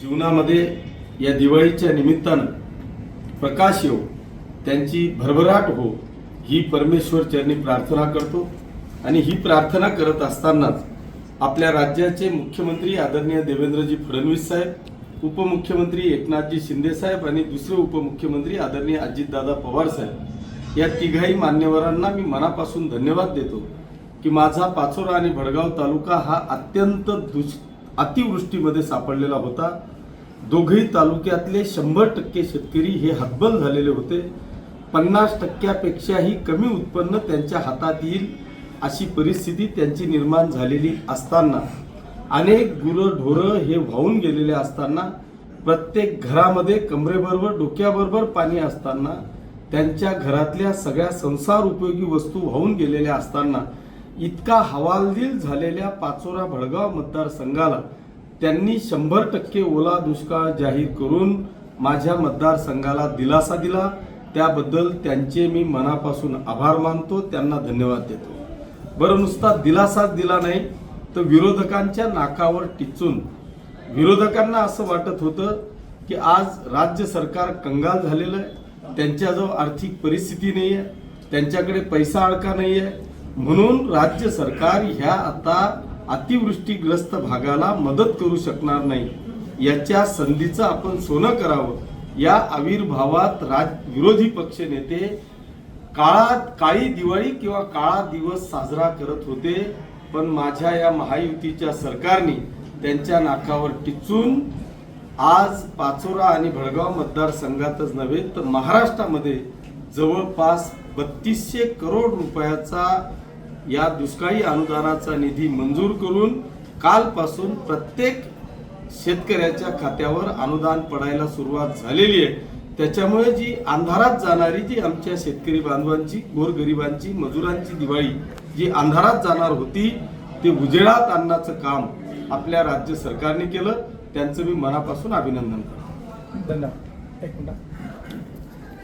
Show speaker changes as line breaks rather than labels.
जीवनामध्ये या दिवाळीच्या निमित्तानं प्रकाश येऊ त्यांची भरभराट हो ही परमेश्वर चरणी प्रार्थना करतो. आणि ही प्रार्थना करत असतानाच आपल्या राज्याचे मुख्यमंत्री आदरणीय देवेंद्रजी फडणवीस साहेब उपमुख्यमंत्री एकनाथजी शिंदे साहेब आणि दुसरे उपमुख्यमंत्री आदरणीय अजितदादा पवार साहेब या तिघाही मान्यवरांना मी मनापासून धन्यवाद देतो की माझा पाचोरा आणि भडगाव तालुका हा अत्यंत दुष अतिवृष्टीमध्ये सापडलेला होता. दोघही तालुक्यातले शंभर टक्के शेतकरी हे हतबल झालेले होते. पन्नास टक्क्यापेक्षाही कमी उत्पन्न त्यांच्या हातात येईल अशी परिस्थिती त्यांची निर्माण झालेली असताना. अनेक गुरं ढोरं हे वाहून गेलेले असताना प्रत्येक घरामध्ये कमरेबरोबर डोक्याबरोबर पाणी असताना त्यांच्या घरातल्या सगळ्या संसार उपयोगी वस्तू वाहून गेलेल्या असताना इतका हवालदिल झालेल्या पाचोरा भडगाव मतदारसंघाला त्यांनी शंभर टक्के ओला दुष्काळ जाहीर करून माझ्या मतदारसंघाला दिलासा दिला. त्याबद्दल त्यांचे मी मनापासून आभार मानतो. त्यांना धन्यवाद देतो. बरं नुसता दिलासाच दिला नाही तर विरोधकांच्या नाकावर टिचून. विरोधकांना असं वाटत होतं की आज राज्य सरकार कंगाल झालेलं आहे. त्यांच्याजवळ आर्थिक परिस्थिती नाही आहे त्यांच्याकडे पैसा अडका नाही आहे म्हणून राज्य सरकार ह्या आता अतिवृष्टीग्रस्त भागाला मदत करू शकणार नाही. याच्या संधीचं आपण सोनं करावं. या आविर्भावात राज विरोधी पक्ष नेते काळात काळी दिवाळी किंवा काळा दिवस साजरा करत होते पण माझ्या या महायुतीच्या सरकारने त्यांच्या नाकावर टिचून आज पाचोरा आणि भडगाव मतदारसंघातच नव्हे तर महाराष्ट्रामध्ये जवळपास बत्तीसशे करोड रुपयाचा या दुष्काळी अनुदानाचा निधी मंजूर करून कालपासून प्रत्येक शेतकऱ्याच्या खात्यावर अनुदान पडायला सुरुवात झालेली आहे. त्याच्यामुळे जी अंधारात जाणारी जी आमच्या शेतकरी बांधवांची गोरगरिबांची मजुरांची दिवाळी जी अंधारात जाणार होती ते उजेडात आणण्याचं काम आपल्या राज्य सरकारने केलं. त्यांचं मी मनापासून अभिनंदन करतो.
धन्यवाद. एक मिनिट.